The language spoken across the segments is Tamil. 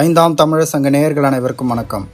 ஐந்தாம் தமிழர் சங்க நேயர்கள் அனைவருக்கும் வணக்கம்.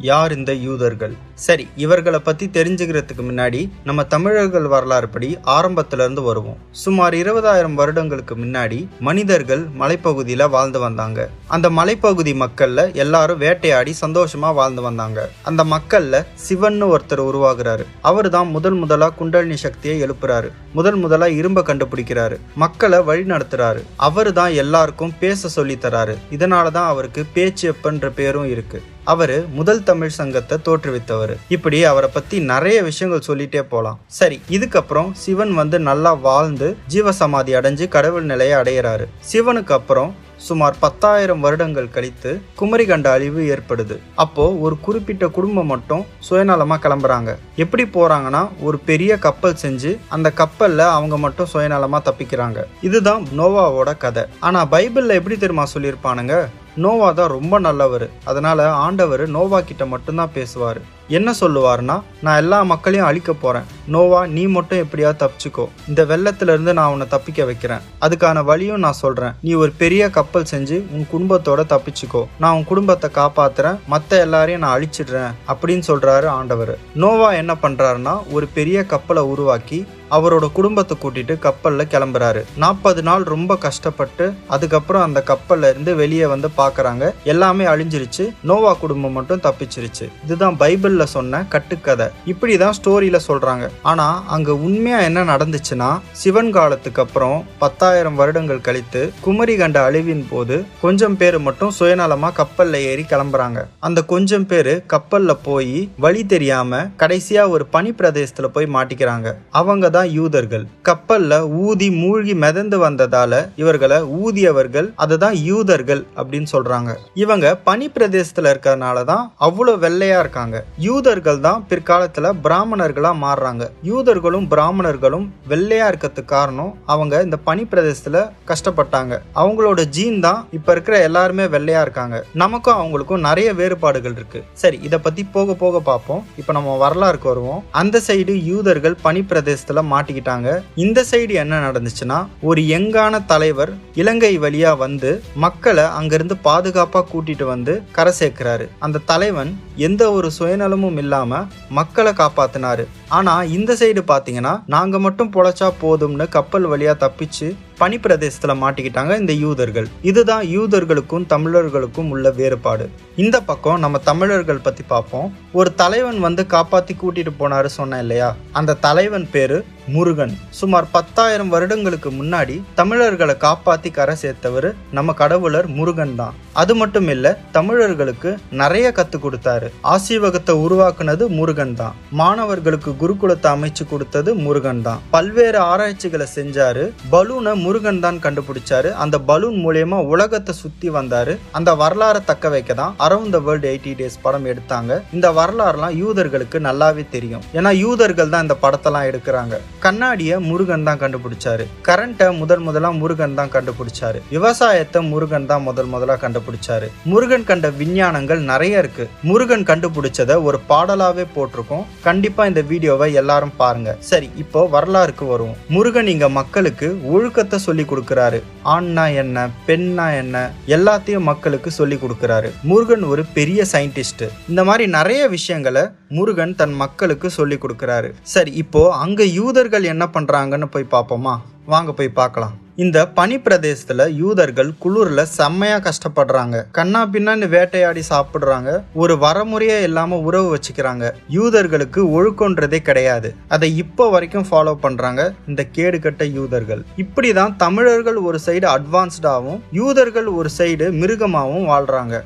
யார் இந்த யூதர்கள்? சரி இவர்களை பத்தி தெரிஞ்சுக்கிறதுக்கு முன்னாடி நம்ம தமிழர்கள் வரலாறு படி ஆரம்பத்துல இருந்து வருவோம். சுமார் இருபதாயிரம் வருடங்களுக்கு முன்னாடி மனிதர்கள் மலைப்பகுதியில வாழ்ந்து வந்தாங்க. அந்த மலைப்பகுதி மக்கள்ல எல்லாரும் வேட்டையாடி சந்தோஷமா வாழ்ந்து வந்தாங்க. அந்த மக்கள்ல சிவன்னு ஒருத்தர் உருவாகிறாரு. அவர் தான் முதல் முதலா குண்டலினி சக்தியை எழுப்புறாரு. முதல் முதலா இரும்ப கண்டுபிடிக்கிறாரு. மக்களை வழி நடத்துறாரு. அவரு தான் எல்லாருக்கும் பேச சொல்லி தராரு. இதனால தான் அவருக்கு பேச்சியப்பன்ற பேரும் இருக்கு. அவர் முதல் தமிழ் சங்கத்தை தோற்றுவித்தவர். இப்படி அவரை பத்தி நிறைய விஷயங்கள் சொல்லிட்டே போலாம். சரி இதுக்கப்புறம் சிவன் வந்து நல்லா வாழ்ந்து ஜீவசமாதி அடைஞ்சு கடவுள் நிலையை அடையிறாரு. சிவனுக்கு அப்புறம் சுமார் பத்தாயிரம் வருடங்கள் கழித்து குமரிகண்ட அழிவு ஏற்படுது. அப்போ ஒரு குறிப்பிட்ட குடும்பம் மட்டும் சுயநலமா கிளம்புறாங்க. எப்படி போறாங்கன்னா ஒரு பெரிய கப்பல் செஞ்சு அந்த கப்பல்ல அவங்க மட்டும் சுயநலமா தப்பிக்கிறாங்க. இதுதான் நோவாவோட கதை. ஆனா பைபிள்ல எப்படி தெரியுமா சொல்லியிருப்பானுங்க? நோவா தான் ரொம்ப நல்லவர். அதனால ஆண்டவர் நோவா கிட்ட மட்டும்தான் பேசுவார். என்ன சொல்லுவாருன்னா நான் எல்லா மக்களையும் அழிக்க போறேன். நோவா நீ மட்டும் எப்படியாவது தப்பிச்சுக்கோ. இந்த வெள்ளத்துல இருந்து நான் உன்னை தப்பிக்க வைக்கிறேன். அதுக்கான வழியும் நான் சொல்றேன். நீ ஒரு பெரிய கப்பல் செஞ்சு உன் குடும்பத்தோட தப்பிச்சுக்கோ. நான் உன் குடும்பத்தை காப்பாத்துறேன். மற்ற எல்லாரையும் நான் அழிச்சிடுறேன். அப்படின்னு சொல்றாரு ஆண்டவர். நோவா என்ன பண்றாருன்னா ஒரு பெரிய கப்பலை உருவாக்கி அவரோட குடும்பத்தை கூட்டிட்டு கப்பல்ல கிளம்புறாரு. நாற்பது நாள் ரொம்ப கஷ்டப்பட்டு அதுக்கப்புறம் அந்த கப்பல்ல இருந்து வெளியே வந்து பாக்குறாங்க. எல்லாமே அழிஞ்சிருச்சு. நோவா குடும்பம் மட்டும் தப்பிச்சிருச்சு. இதுதான் பைபிள் பைபிள்ல சொன்ன கட்டுக்கதை. இப்படி தான் ஸ்டோரியில சொல்றாங்க. ஆனா அங்க உண்மையா என்ன நடந்துச்சுன்னா சிவன் காலத்துக்கு அப்புறம் பத்தாயிரம் வருடங்கள் கழித்து குமரி கண்ட அழிவின் போது கொஞ்சம் பேர் மட்டும் சுயநலமா கப்பல்ல ஏறி கிளம்புறாங்க. அந்த கொஞ்சம் பேரு கப்பல்ல போய் வழி தெரியாம கடைசியா ஒரு பனி பிரதேசத்துல போய் மாட்டிக்கிறாங்க. அவங்க தான் யூதர்கள். கப்பல்ல ஊதி மூழ்கி மிதந்து வந்ததால இவர்களை ஊதியவர்கள் அதுதான் யூதர்கள் அப்படின்னு சொல்றாங்க. இவங்க பனி பிரதேசத்துல இருக்கிறதுனால தான் அவ்வளவு வெள்ளையா இருக்காங்க. யூதர்கள் தான் பிற்காலத்தில் பிராமணர்களாக மாறுறாங்க. யூதர்களும் பிராமணர்களும் வெள்ளையாக இருக்கிறதுக்கு காரணம் அவங்க இந்த பனி பிரதேசத்தில் கஷ்டப்பட்டாங்க. அவங்களோட ஜீன் தான் இப்போ இருக்கிற எல்லாருமே வெள்ளையாக இருக்காங்க. நமக்கும் அவங்களுக்கும் நிறைய வேறுபாடுகள் இருக்கு. சரி இதை பற்றி போக போக பார்ப்போம். இப்போ நம்ம வரலாறுக்கு வருவோம். அந்த சைடு யூதர்கள் பனி பிரதேசத்தில் மாட்டிக்கிட்டாங்க. இந்த சைடு என்ன நடந்துச்சுன்னா ஒரு எங்கான தலைவர் இலங்கை வழியா வந்து மக்களை அங்கிருந்து பாதுகாப்பாக கூட்டிட்டு வந்து கரை சேர்க்கிறாரு. அந்த தலைவன் எந்த ஒரு சுயநலமும் இல்லாமல் மக்களை காப்பாத்தினாரு. ஆனால் இந்த சைடு பார்த்தீங்கன்னா நாங்கள் மட்டும் பொழைச்சா போதும்னு கப்பல் வழியாக தப்பிச்சு பனி பிரதேசத்தில் மாட்டிக்கிட்டாங்க இந்த யூதர்கள். இதுதான் யூதர்களுக்கும் தமிழர்களுக்கும் உள்ள வேறுபாடு. இந்த பக்கம் நம்ம தமிழர்கள் பற்றி பார்ப்போம் ஒரு தலைவன் வந்து காப்பாற்றி கூட்டிகிட்டு போனாரு சொன்னேன் இல்லையா? அந்த தலைவன் பேர் முருகன். சுமார் பத்தாயிரம் வருடங்களுக்கு முன்னாடி தமிழர்களை காப்பாத்தி கரை சேர்த்தவர் நம்ம கடவுளர் முருகன் தான். அது மட்டும் இல்ல தமிழர்களுக்கு நிறைய கத்து கொடுத்தாரு. ஆசீவகத்தை உருவாக்குனது முருகன் தான். மாணவர்களுக்கு குருகுலத்தை அமைச்சு கொடுத்தது முருகன் தான். பல்வேறு ஆராய்ச்சிகளை செஞ்சாரு. பலூனை முருகன் தான் கண்டுபிடிச்சாரு. அந்த பலூன் மூலியமா உலகத்தை சுத்தி வந்தாரு. அந்த வரலாறை தக்க வைக்க தான் around the world eighty days படம் எடுத்தாங்க. இந்த வரலாறுலாம் யூதர்களுக்கு நல்லாவே தெரியும். ஏன்னா யூதர்கள் தான் இந்த படத்தெல்லாம் எடுக்கிறாங்க. கண்ணாடிய முருகன் தான் கண்டுபிடிச்சாரு. கரண்ட்டை முதன் முதலா முருகன் தான் கண்டுபிடிச்சாரு. விவசாயத்தை முருகன் தான் முதல் முதலா கண்டுபிடிச்சாரு. முருகன் கண்ட விஞ்ஞானங்கள் நிறைய இருக்கு. முருகன் கண்டுபிடிச்சத ஒரு பாடலாவே போட்டிருக்கோம். கண்டிப்பா இந்த வீடியோவை எல்லாரும் பாருங்க. சரி இப்போ வரலாறுக்கு வருவோம். முருகன் இங்க மக்களுக்கு ஒழுக்கத்தை சொல்லி கொடுக்கறாரு. ஆண்னா என்ன பெண்ணா என்ன எல்லாத்தையும் மக்களுக்கு சொல்லி கொடுக்கறாரு. முருகன் ஒரு பெரிய சயின்டிஸ்ட் இந்த மாதிரி நிறைய விஷயங்களை முருகன் தன் மக்களுக்கு சொல்லி கொடுக்கறாரு. சரி இப்போ அங்க யூதர்கள் என்ன பண்றாங்கன்னு போய் பார்ப்போமா? வாங்க போய் பார்க்கலாம். இந்த பனி பிரதேசத்துல யூதர்கள் குளிர்ல செம்மையா கஷ்டப்படுறாங்க. கண்ணா பின்னான்னு வேட்டையாடி சாப்பிடுறாங்க. ஒரு வரமுறையே இல்லாம உறவு வச்சுக்கிறாங்க. யூதர்களுக்கு ஒழுக்கன்றதே கிடையாது. அதை இப்போ வரைக்கும் ஃபாலோ பண்றாங்க இந்த கேடுகட்ட யூதர்கள். இப்படிதான் தமிழர்கள் ஒரு சைடு அட்வான்ஸ்டாகவும் யூதர்கள் ஒரு சைடு மிருகமாகவும் வாழ்றாங்க.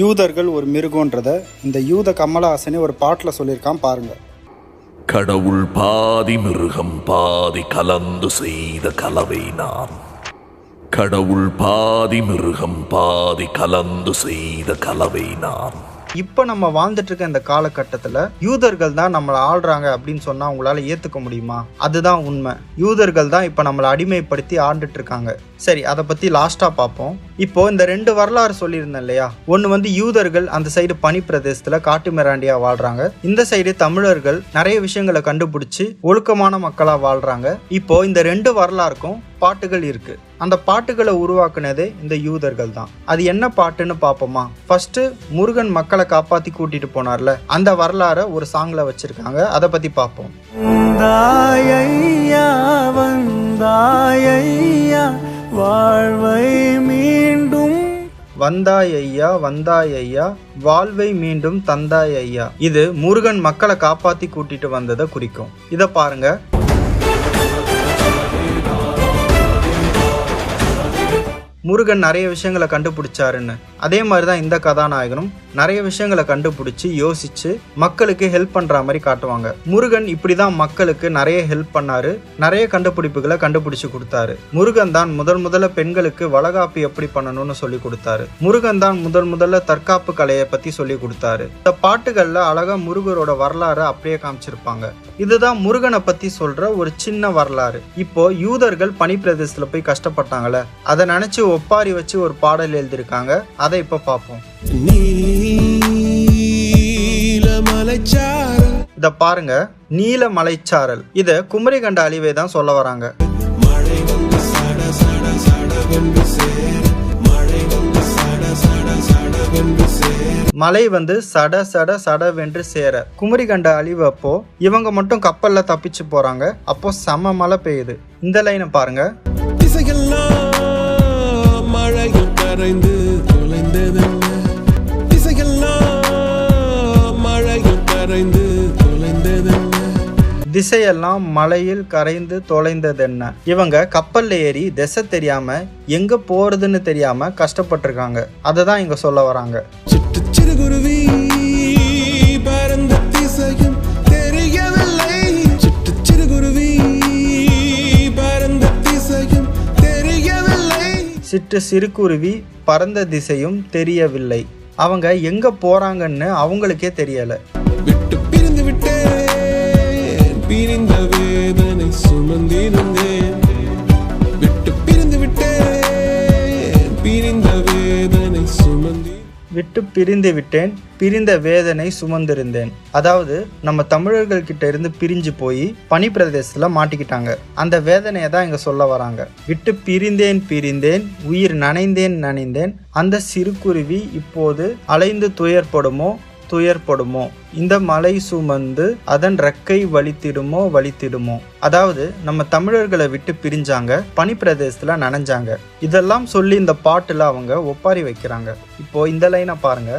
யூதர்கள் ஒரு மிருகன்றத இந்த யூத கமலஹாசனே ஒரு பாட்டில் சொல்லியிருக்கான் பாருங்கள் கடவுள் பாதி மிருகம் பாதி கலந்து செய்த கலவை நான். கடவுள் பாதி மிருகம் பாதி கலந்து செய்த கலவை நான். இப்போ நம்ம வாழ்ந்துட்டு இருக்க இந்த காலகட்டத்தில் யூதர்கள் தான் நம்மளை ஆள்றாங்க அப்படின்னு சொன்னா உங்களால ஏத்துக்க முடியுமா? அதுதான் உண்மை. யூதர்கள் தான் இப்போ நம்மளை அடிமைப்படுத்தி ஆண்டுட்டு இருக்காங்க சரி அதை பத்தி லாஸ்டா பார்ப்போம். இப்போ இந்த ரெண்டு வரலாறு சொல்லியிருந்தேன் இல்லையா? ஒன்று வந்து யூதர்கள் அந்த சைடு பனி பிரதேசத்துல காட்டு மிராண்டியா வாழ்றாங்க. இந்த சைடு தமிழர்கள் நிறைய விஷயங்களை கண்டுபிடிச்சு ஒழுக்கமான மக்களா வாழ்றாங்க. இப்போ இந்த ரெண்டு வரலாறுக்கும் பாட்டுகள் இருக்கு. அந்த பாட்டுகளை உருவாக்குனதே இந்த யூதர்கள் தான். அது என்ன பாட்டுன்னு பார்ப்போமா? ஃபர்ஸ்ட் முருகன் மக்களை காப்பாத்தி கூட்டிட்டு போனார்ல. அந்த வரலாறை ஒரு சாங்ல வச்சிருக்காங்க. அதை பத்தி பார்ப்போம். வந்தாயையா வந்தாயையா வாழ்வை மீண்டும். வந்தாய் ஐயா வந்தாய் ஐயா வாழ்வை மீண்டும் தந்தாய் ஐயா இது முருகன் மக்களை காப்பாத்தி கூட்டிட்டு வந்ததை குறிக்கும். இத பாருங்க. முருகன் நிறைய விஷயங்களை கண்டுபிடிச்சாருன்னு. அதே மாதிரி தான் இந்த கதாநாயகனும் நிறைய விஷயங்களை கண்டுபிடிச்சி யோசிச்சு மக்களுக்கு ஹெல்ப் பண்ற மாதிரி காட்டுவாங்க. முருகன் இப்படிதான் மக்களுக்கு நிறைய ஹெல்ப் பண்ணாரு. நிறைய கண்டுபிடிப்புகளை கண்டுபிடிச்சு கொடுத்தாரு. முருகன் தான் முதல் முதல்ல பெண்களுக்கு வளகாப்பு எப்படி பண்ணணும்னு சொல்லி கொடுத்தாரு. முருகன் தான் முதல் முதல்ல தற்காப்பு கலையை பத்தி சொல்லி கொடுத்தாரு. இந்த பாட்டுகள்ல அழகா முருகரோட வரலாறு அப்படியே காமிச்சிருப்பாங்க. இதுதான் முருகனை பத்தி சொல்ற ஒரு சின்ன வரலாறு. இப்போ யூதர்கள் பனி பிரதேசத்துல போய் கஷ்டப்பட்டாங்கல்ல அதை நினைச்சு ஒப்பாரி வச்சு ஒரு பாடல் எழுதியிருக்காங்க. அதை இப்ப பார்ப்போம். இத பாருங்க நீல மலைச்சாரல் இத குமரி கண்ட அழிவை தான் சொல்ல வராங்க. மலை வந்து சட சட சடவென்று சேர. குமரி கண்ட அழிவு அப்போ இவங்க மட்டும் கப்பல்ல தப்பிச்சு போறாங்க. அப்போ செம மழை பெய்யுது. இந்த லைனை பாருங்க. மழையில் கரைந்து திசையெல்லாம் மலையில் கரைந்து தொலைந்ததென்ன? இவங்க கப்பல்ல ஏறி திசை தெரியாம எங்க போறதுன்னு தெரியாம கஷ்டப்பட்டிருக்காங்க. அதை தான் இங்க சொல்ல வராங்க. சிட்டு சிறுகுருவி பறந்த திசையும் தெரியவில்லை. சிட்டு சிறுகுருவி பறந்த திசையும் தெரியவில்லை. சிட்டு சிறுகுருவி பறந்த திசையும் தெரியவில்லை. அவங்க எங்க போறாங்கன்னு அவங்களுக்கே தெரியல. பிரிந்து பிரிந்த வேதனை சுமந்திருந்தேன். விட்டு பிரிந்து விட்டேன் பிரிந்த வேதனை சுமந்தி விட்டு பிரிந்து விட்டேன் பிரிந்த வேதனை சுமந்திருந்தேன். அதாவது நம்ம தமிழர்கள் கிட்ட இருந்து பிரிஞ்சு போய் பனி பிரதேசத்துல மாட்டிக்கிட்டாங்க. அந்த வேதனையை தான் இங்க சொல்ல வராங்க. விட்டு பிரிந்தேன் பிரிந்தேன் உயிர் நனைந்தேன் நனைந்தேன். அந்த சிறுகுருவி இப்போது அலைந்து துயர்படுமோ துயர்படுமோ இந்த மலை சுமந்து அதன் ரெக்கை வலித்திடுமோ வலித்திடுமோ? அதாவது நம்ம தமிழர்களை விட்டு பிரிஞ்சாங்க பனி பிரதேசத்துல நனைஞ்சாங்க. இதெல்லாம் சொல்லி இந்த பாட்டுல அவங்க ஒப்பாரி வைக்கிறாங்க. இப்போ இந்த லைனை பாருங்க.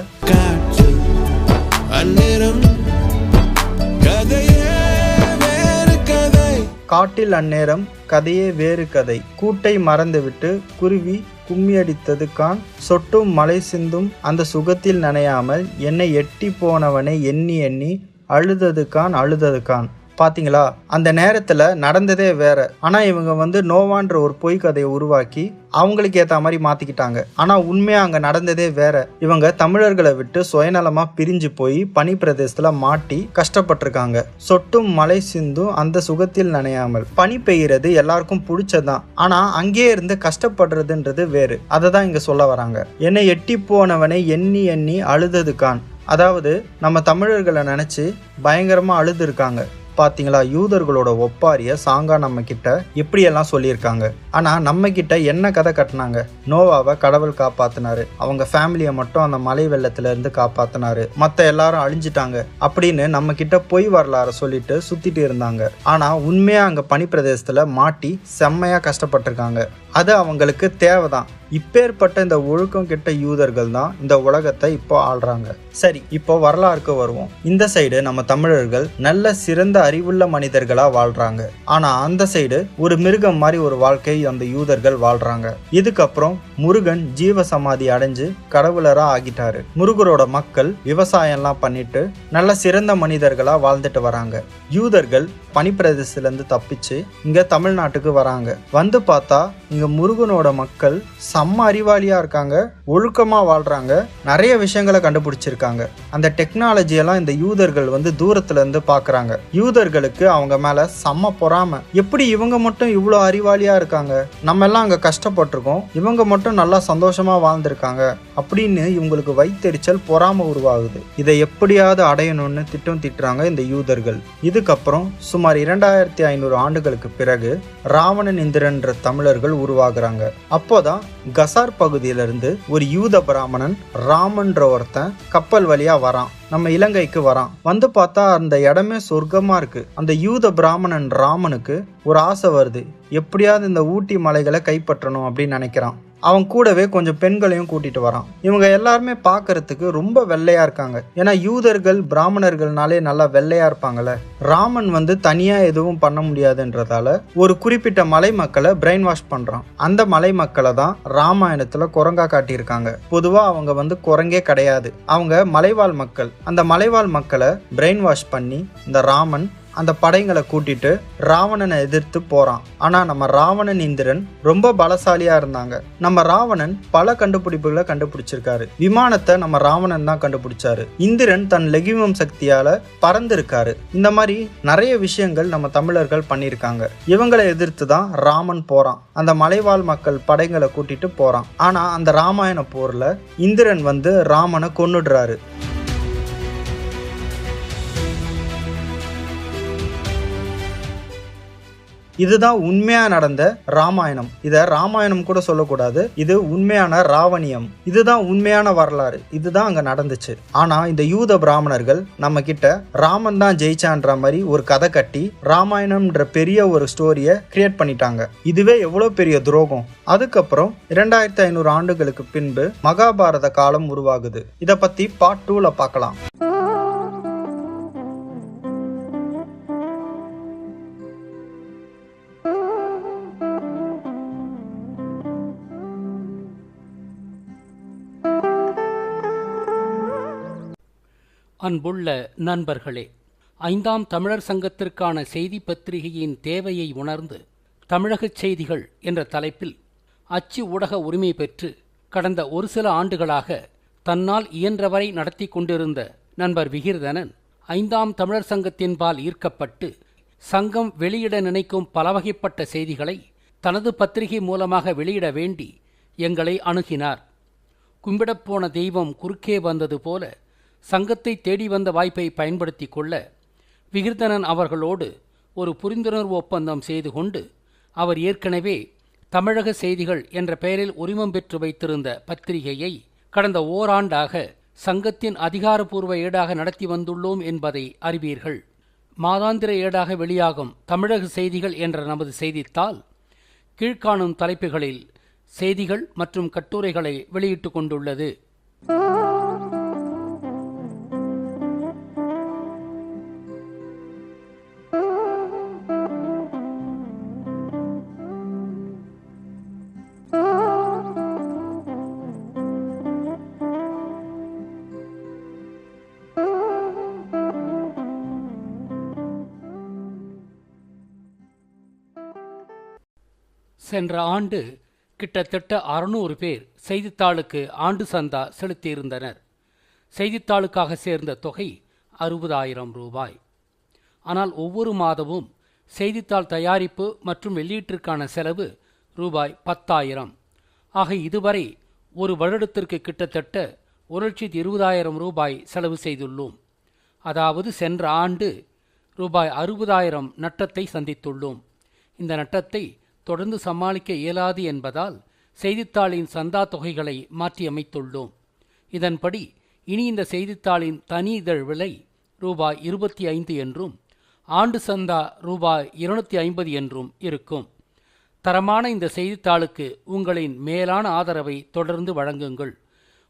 காட்டில் அந்நேரம் கதையே வேறு கதை. கூட்டை மறந்துவிட்டு குருவி கும்மியடித்தது கான். சொட்டும் மலை சிந்தும் அந்த சுகத்தில் நனையாமல் என்னை எட்டி போனவனை எண்ணி எண்ணி அழுதது கான் அழுதது கான். பாத்தீங்களா? அந்த நேரத்துல நடந்ததே வேற. ஆனா இவங்க வந்து நோவான்ற ஒரு பொய் கதையை உருவாக்கி அவங்களுக்கு ஏத்த மாதிரி மாத்திக்கிட்டாங்க. ஆனா உண்மையா அங்க நடந்ததே வேற. இவங்க தமிழர்களை விட்டு சுயநலமா பிரிஞ்சு போய் பனி பிரதேசத்துல மாட்டி கஷ்டப்பட்டிருக்காங்க. சொட்டும் மழை சிந்தும் அந்த சுகத்தில் நனையாமல். பனி பெய்யறது எல்லாருக்கும் பிடிச்சதுதான். ஆனா அங்கேயே இருந்து கஷ்டப்படுறதுன்றது வேறு. அதை தான் இங்க சொல்ல வராங்க. என்னை எட்டி போனவனை எண்ணி எண்ணி அழுததுக்கான் அதாவது நம்ம தமிழர்களை நினைச்சு பயங்கரமா அழுது இருக்காங்க பார்த்தீங்களா யூதர்களோட ஒப்பாரிய சாங்கா நம்ம கிட்ட இப்படியெல்லாம் சொல்லியிருக்காங்க. ஆனால் நம்ம கிட்ட என்ன கதை கட்டினாங்க? நோவாவை கடவுள் காப்பாத்தினாரு. அவங்க ஃபேமிலியை மட்டும் அந்த மலை வெள்ளத்துல இருந்து காப்பாத்தினாரு. மற்ற எல்லாரும் அழிஞ்சிட்டாங்க. அப்படின்னு நம்ம கிட்ட பொய் வரலாறு சொல்லிட்டு சுத்திட்டு இருந்தாங்க. ஆனால் உண்மையாக அங்கே பனிப்பிரதேசத்தில் மாட்டி செம்மையாக கஷ்டப்பட்டிருக்காங்க. அது அவங்களுக்கு தேவைதான். இப்பேற்பட்ட இந்த ஒழுக்கம் கெட்ட யூதர்கள் தான் இந்த உலகத்தை இப்போ ஆள்றாங்க. சரி இப்போ வரலாறுக்கு வருவோம். இந்த சைடு நம்ம தமிழர்கள் நல்ல சிறந்த அறிவுள்ள மனிதர்களா வாழ்றாங்க. ஆனா அந்த சைடு ஒரு மிருகம் மாதிரி ஒரு வாழ்க்கை அந்த யூதர்கள் வாழ்றாங்க. இதுக்கப்புறம் முருகன் ஜீவ சமாதி அடைஞ்சு கடவுளரா ஆகிட்டாரு. முருகரோட மக்கள் விவசாயம்லாம் பண்ணிட்டு நல்ல சிறந்த மனிதர்களா வாழ்ந்துட்டு வராங்க. யூதர்கள் பனிப்பிரதேசத்துல இருந்து தப்பிச்சு இங்க தமிழ்நாட்டுக்கு வராங்க. வந்து பார்த்தா இங்க முருகனோட மக்கள் செம்ம அறிவாளியா இருக்காங்க ஒழுக்கமா வாழ்றாங்க நிறைய விஷயங்களை கண்டுபிடிச்சிருக்காங்க. அந்த டெக்னாலஜி எல்லாம் இந்த யூதர்கள் வந்து தூரத்துல இருந்து பாக்குறாங்க. யூதர்களுக்கு அவங்க மேல செம்ம பொறாம. எப்படி இவங்க மட்டும் இவ்வளோ அறிவாளியா இருக்காங்க? நம்ம எல்லாம் அங்க கஷ்டப்பட்டிருக்கோம். இவங்க மட்டும் நல்லா சந்தோஷமா வாழ்ந்திருக்காங்க. அப்படின்னு இவங்களுக்கு வைத்தெரிச்சல் பொறாம உருவாகுது. இதை எப்படியாவது அடையணும்னு திட்டம் திட்டுறாங்க இந்த யூதர்கள். இதுக்கப்புறம் சுமார் இரண்டாயிரத்தி ஐநூறு ஆண்டுகளுக்கு பிறகு ராவணன் இந்திரன்ற தமிழர்கள் உருவாகுறாங்க. அப்போதான் கசார் பகுதியிலிருந்து ஒரு யூத பிராமணன் ராமன்ற ஒருத்தன் கப்பல் வழியா வரான். நம்ம இலங்கைக்கு வரான். வந்து பார்த்தா அந்த இடமே சொர்க்கமா இருக்கு. அந்த யூத பிராமணன் ராமனுக்கு ஒரு ஆசை வருது. எப்படியாவது இந்த ஊட்டி மலைகளை கைப்பற்றணும் அப்படின்னு நினைக்கிறான். அவன் கூடவே கொஞ்சம் பெண்களையும் கூட்டிட்டு வரான். இவங்க எல்லாருமே பார்க்கறதுக்கு ரொம்ப வெள்ளையா இருக்காங்க. ஏன்னா யூதர்கள் பிராமணர்கள்னாலே நல்லா வெள்ளையா இருப்பாங்கல்ல. ராமன் வந்து தனியா எதுவும் பண்ண முடியாதுன்றதால ஒரு குறிப்பிட்ட மலை மக்களை பிரெயின் வாஷ் பண்றான். அந்த மலை மக்களை தான் ராமாயணத்துல குரங்கா காட்டியிருக்காங்க. பொதுவா அவங்க வந்து குரங்கே கிடையாது. அவங்க மலைவாழ் மக்கள். அந்த மலைவாழ் மக்களை பிரெயின் வாஷ் பண்ணி இந்த ராமன் அந்த படைங்களை கூட்டிட்டு ராவணனை எதிர்த்து போறான். ஆனா நம்ம ராவணன் இந்திரன் ரொம்ப பலசாலியா இருந்தாங்க. நம்ம ராவணன் பல கண்டுபிடிப்புகளை கண்டுபிடிச்சிருக்காரு. விமானத்தை நம்ம ராவணன் தான் கண்டுபிடிச்சாரு. இந்திரன் தன் லெகிமம் சக்தியால பறந்திருக்காரு. இந்த மாதிரி நிறைய விஷயங்கள் நம்ம தமிழர்கள் பண்ணியிருக்காங்க. இவங்களை எதிர்த்து தான் ராமன் போறான். அந்த மலைவாழ் மக்கள் படைங்களை கூட்டிட்டு போறான். ஆனா அந்த ராமாயண போர்ல இந்திரன் வந்து ராமனை கொன்னுடுறாரு. இதுதான் உண்மையா நடந்த ராமாயணம். இத ராமாயணம் கூட சொல்லக்கூடாது. இது உண்மையான ராவணியம். இதுதான் உண்மையான வரலாறு. இதுதான் அங்க நடந்துச்சு. ஆனா இந்த யூத பிராமணர்கள் நம்ம கிட்ட ராமன் தான் ஜெயிச்சான்ற மாதிரி ஒரு கதை கட்டி ராமாயணம்ன்ற பெரிய ஒரு ஸ்டோரியை கிரியேட் பண்ணிட்டாங்க. இதுவே எவ்வளவு பெரிய துரோகம். அதுக்கப்புறம் இரண்டாயிரத்தி ஐநூறு ஆண்டுகளுக்கு பின்பு மகாபாரத காலம் உருவாகுது. இத பத்தி பார்ட் டூல பார்க்கலாம். அன்புள்ள நண்பர்களே ஐந்தாம் தமிழர் சங்கத்திற்கான செய்தி பத்திரிகையின் தேவையை உணர்ந்து தமிழகச் செய்திகள் என்ற தலைப்பில் அச்சு ஊடக உரிமை பெற்று கடந்த ஒரு சில ஆண்டுகளாக தன்னால் இயன்றவரை நடத்தி கொண்டிருந்த நண்பர் விகிர்தனன் ஐந்தாம் தமிழர் சங்கத்தின்பால் ஈர்க்கப்பட்டு சங்கம் வெளியிட நினைக்கும் பலவகைப்பட்ட செய்திகளை தனது பத்திரிகை மூலமாக வெளியிட வேண்டி எங்களை அணுகினார். கும்பிடப்போன தெய்வம் குறுக்கே வந்தது போல சங்கத்தை தேடி வந்த வாய்ப்பை பயன்படுத்தி கொள்ள விகிர்தனன் அவர்களோடு ஒரு புரிந்துணர்வு ஒப்பந்தம் செய்து கொண்டு அவர் ஏற்கனவே தமிழக செய்திகள் என்ற பெயரில் உரிமம் பெற்று வைத்திருந்த பத்திரிகையை கடந்த ஓராண்டாக சங்கத்தின் அதிகாரப்பூர்வ ஏடாக நடத்தி வந்துள்ளோம் என்பதை அறிவீர்கள். மாதாந்திர ஏடாக வெளியாகும் தமிழக செய்திகள் என்ற நமது செய்தித்தாள் கீழ்காணும் தலைப்புகளில் செய்திகள் மற்றும் கட்டுரைகளை வெளியிட்டு கொண்டுள்ளது. சென்ற ஆண்டு கிட்டத்தட்ட அறுநூறு பேர் செய்தித்தாளுக்கு ஆண்டு சந்தா செலுத்தியிருந்தனர். செய்தித்தாளுக்காக சேர்ந்த தொகை அறுபதாயிரம் ரூபாய். ஆனால் ஒவ்வொரு மாதமும் செய்தித்தாள் தயாரிப்பு மற்றும் வெளியீட்டிற்கான செலவு ரூபாய் பத்தாயிரம். ஆக இதுவரை ஒரு வருடத்திற்கு கிட்டத்தட்ட ஒரு லட்சத்தி இருபதாயிரம் ரூபாய் செலவு செய்துள்ளோம். அதாவது சென்ற ஆண்டு ரூபாய் அறுபதாயிரம் நட்டத்தை சந்தித்துள்ளோம். இந்த நட்டத்தை தொடர்ந்து சமாளிக்க இயலாது என்பதால் செய்தித்தாளின் சந்தா தொகைகளை மாற்றியமைத்துள்ளோம். இதன்படி இனி இந்த செய்தித்தாளின் தனி இதழ் விலை ரூபாய் இருபத்தி ஐந்து என்றும் ஆண்டு சந்தா ரூபாய் இருநூத்தி ஐம்பது என்றும் இருக்கும். தரமான இந்த செய்தித்தாளுக்கு உங்களின் மேலான ஆதரவை தொடர்ந்து வழங்குங்கள்.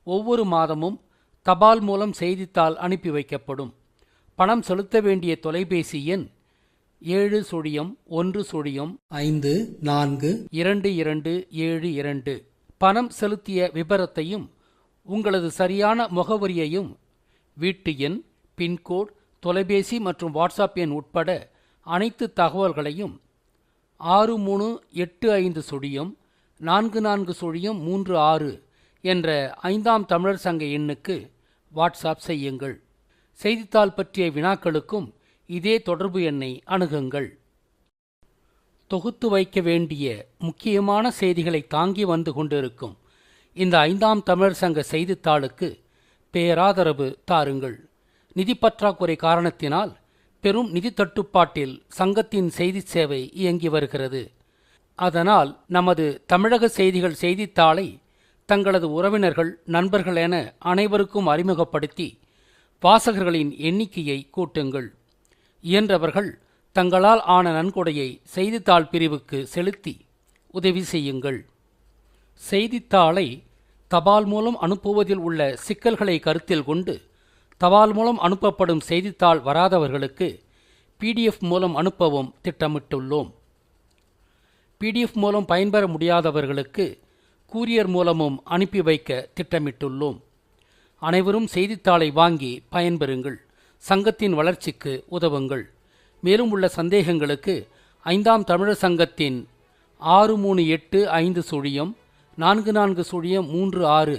ஒவ்வொரு மாதமும் தபால் மூலம் செய்தித்தாள் அனுப்பி வைக்கப்படும். பணம் செலுத்த வேண்டிய தொலைபேசி எண் ஏழு சுழியம் ஒன்று சுழியம். ஐந்து நான்கு. இரண்டு இரண்டு ஏழு இரண்டு. பணம் செலுத்திய விபரத்தையும் உங்களது சரியான முகவரியையும் வீட்டு எண் பின்கோட் தொலைபேசி மற்றும் வாட்ஸ்அப் எண் உட்பட அனைத்து தகவல்களையும் ஆறு மூணு எட்டு ஐந்து சுழியம் நான்கு நான்கு சுழியம் மூன்று ஆறு என்ற ஐந்தாம் தமிழர் சங்க எண்ணுக்கு வாட்ஸ்அப் செய்யுங்கள். செய்தித்தாள் பற்றிய வினாக்களுக்கும் இதே தொடர்பு எண்ணை அணுகுங்கள். தொகுத்து வைக்க வேண்டிய முக்கியமான செய்திகளை தாங்கி வந்து கொண்டிருக்கும் இந்த ஐந்தாம் தமிழர் சங்க செய்தித்தாளுக்கு பேராதரவு தாருங்கள். நிதி பற்றாக்குறை காரணத்தினால் பெரும் நிதி தட்டுப்பாட்டில் சங்கத்தின் செய்தி சேவை இயங்கி வருகிறது. அதனால் நமது தமிழக செய்திகள் செய்தித்தாளை தங்களது உறவினர்கள் நண்பர்கள் என அனைவருக்கும் அறிமுகப்படுத்தி வாசகர்களின் எண்ணிக்கையை கூட்டுங்கள். இயன்றவர்கள் தங்களால் ஆன நன்கொடையை செய்தித்தாள் பிரிவுக்கு செலுத்தி உதவி செய்யுங்கள். செய்தித்தாளை தபால் மூலம் அனுப்புவதில் உள்ள சிக்கல்களை கருத்தில் கொண்டு தபால் மூலம் அனுப்பப்படும் செய்தித்தாள் வராதவர்களுக்கு பிடிஎஃப் மூலம் அனுப்பவும் திட்டமிட்டுள்ளோம். பிடிஎஃப் மூலம் பயன்பெற முடியாதவர்களுக்கு கூரியர் மூலமும் அனுப்பி வைக்க திட்டமிட்டுள்ளோம். அனைவரும் செய்தித்தாளை வாங்கி பயன்பெறுங்கள். சங்கத்தின் வளர்ச்சிக்கு உதவுங்கள். மேலும் உள்ள சந்தேகங்களுக்கு ஐந்தாம் தமிழர் சங்கத்தின் ஆறு மூணு எட்டு ஐந்து சுழியம் நான்கு நான்கு சுழியம் மூன்று ஆறு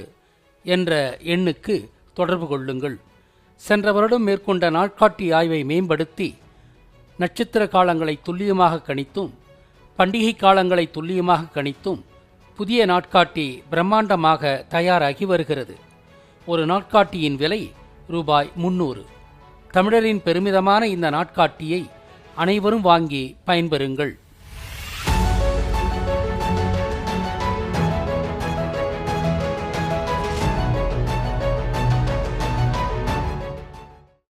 என்ற எண்ணுக்கு தொடர்பு கொள்ளுங்கள். சென்ற வருடம் மேற்கொண்ட நாட்காட்டி ஆய்வை மேம்படுத்தி நட்சத்திர காலங்களை துல்லியமாக கணித்தும் பண்டிகை காலங்களை துல்லியமாக கணித்தும் புதிய நாட்காட்டி பிரம்மாண்டமாக தயாராகி வருகிறது. ஒரு நாட்காட்டியின் விலை ரூபாய் முன்னூறு. தமிழரின் பெருமிதமான இந்த நாட்காட்டியை அனைவரும் வாங்கி பயன்பெறுங்கள்.